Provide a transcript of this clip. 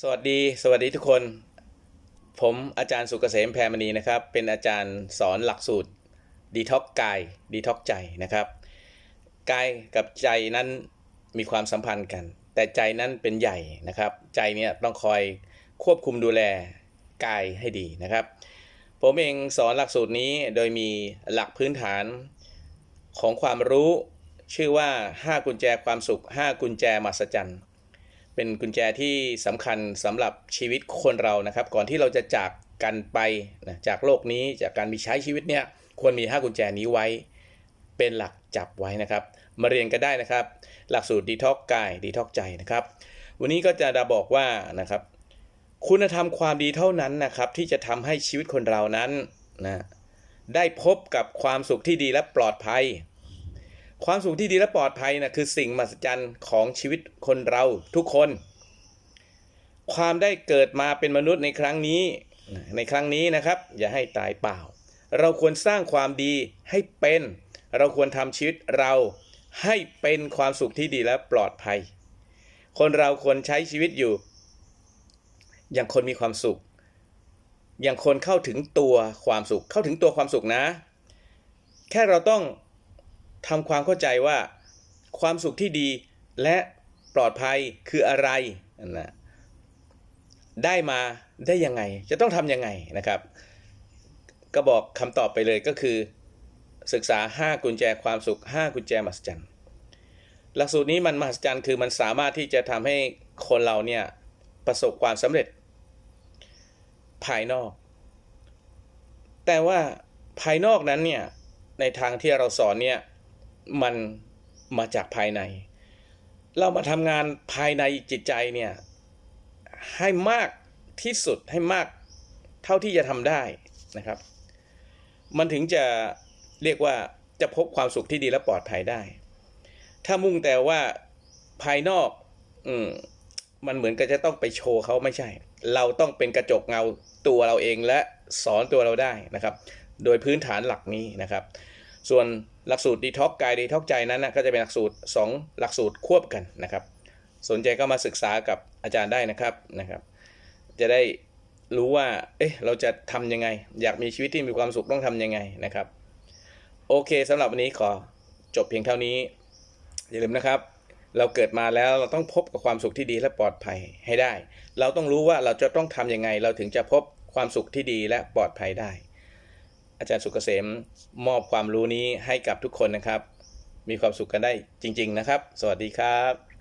สวัสดี สวัสดีทุกคน ผมอาจารย์สุกเกษมแพรมณีนะครับ เป็นอาจารย์สอนหลักสูตรดีท็อกกายดีท็อกใจนะครับกายกับใจนั้นมีความสัมพันธ์กัน แต่ใจนั้นเป็นใหญ่นะครับ ใจเนี่ยต้องคอยควบคุมดูแลกายให้ดีนะครับ ผมเองสอนหลักสูตรนี้โดยมีหลักพื้นฐานของความรู้ชื่อว่า 5 กุญแจความสุข 5 กุญแจมหัศจรรย์ เป็นกุญแจที่สำคัญสำหรับชีวิตคนเรานะครับ ก่อนที่เราจะจากกันไปนะจากโลกนี้จากการมีใช้ชีวิตเนี่ยควรมี 5 กุญแจนี้ไว้ เป็นหลักจับไว้นะครับ มาเรียนกันได้นะครับ หลักสูตรดีท็อกกายดีท็อกใจนะครับ วันนี้ก็จะดาบอกว่านะครับ คุณธรรมความดีเท่านั้นนะครับ ที่จะทำให้ชีวิตคนเรานั้นนะได้พบกับความสุขที่ดีและปลอดภัย ความสุขที่ดีและปลอดภัยนะคือสิ่งมหัศจรรย์ของชีวิตคนเราทุกคน ความได้เกิดมาเป็นมนุษย์ในครั้งนี้ในครั้งนี้นะครับ อย่าให้ตายเปล่า เราควรสร้างความดีให้เป็น เราควรทำชีวิตเราให้เป็นความสุขที่ดีและปลอดภัย คนเราควรใช้ชีวิตอยู่ อย่างคนมีความสุข อย่างคนเข้าถึงตัวความสุข เข้าถึงตัวความสุขนะ แค่เราต้อง ทำความเข้าใจว่าความสุขที่ดีและปลอดภัยคืออะไรนะได้มาได้ยังไง จะต้องทำยังไงนะครับ ก็บอกคำตอบไปเลยก็คือ ศึกษา 5 กุญแจความสุข 5 กุญแจมหัศจรรย์หลักสูตรนี้มันมหัศจรรย์คือมันสามารถที่จะทำให้คนเราเนี่ยประสบความสำเร็จ ภายนอก แต่ว่าภายนอกนั้นเนี่ยในทางที่เราสอนเนี่ย มันมาจากภายใน เรามาทำงานภายในจิตใจเนี่ยให้มากที่สุดให้มากเท่าที่จะทำได้นะครับ มันถึงจะเรียกว่าจะพบความสุขที่ดีและปลอดภัยได้ ถ้ามุ่งแต่ว่าภายนอกอืมมันเหมือนกับจะต้องไปโชว์เขาไม่ใช่ เราต้องเป็นกระจกเงาตัวเราเองและสอนตัวเราได้นะครับ โดยพื้นฐานหลักนี้นะครับ ส่วนหลักสูตรดีท็อกกายดีท็อกใจนั้นนะก็จะเป็นหลักสูตร 2 หลักสูตรควบกันนะครับ สนใจก็มาศึกษากับอาจารย์ได้นะครับนะครับ จะได้รู้ว่า เอ๊ะ เราจะทำยังไง อยากมีชีวิตที่มีความสุขต้องทำยังไงนะครับ โอเคสำหรับวันนี้ขอจบเพียงเท่านี้ อย่าลืมนะครับ เราเกิดมาแล้วเราต้องพบกับความสุขที่ดีและปลอดภัยให้ได้ เราต้องรู้ว่าเราจะต้องทำยังไง เราถึงจะพบความสุขที่ดีและปลอดภัยได้ อาจารย์สุกเกษมมอบความรู้นี้ให้กับทุกคนนะครับ มีความสุขกันได้จริง ๆ นะครับ สวัสดีครับ